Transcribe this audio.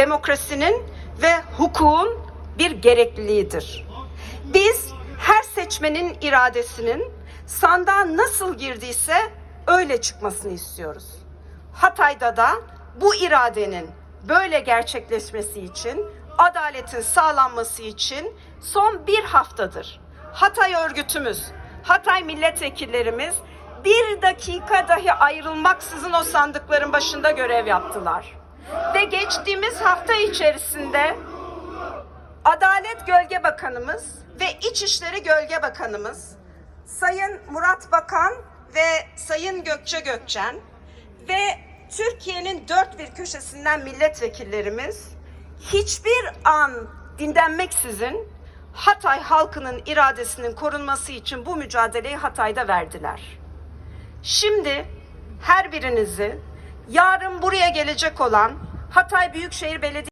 demokrasinin ve hukukun bir gerekliliğidir. Biz her seçmenin iradesinin sandığa nasıl girdiyse öyle çıkmasını istiyoruz. Hatay'da da bu iradenin böyle gerçekleşmesi için, adaletin sağlanması için son bir haftadır Hatay örgütümüz, Hatay milletvekillerimiz bir dakika dahi ayrılmaksızın o sandıkların başında görev yaptılar. Ve geçtiğimiz hafta içerisinde Adalet Gölge Bakanımız ve İçişleri Gölge Bakanımız Sayın Murat Bakan ve Sayın Gökçe Gökçen ve Türkiye'nin dört bir köşesinden milletvekillerimiz hiçbir an dinlenmeksizin Hatay halkının iradesinin korunması için bu mücadeleyi Hatay'da verdiler. Şimdi her birinizi yarın buraya gelecek olan Hatay Büyükşehir Belediyesi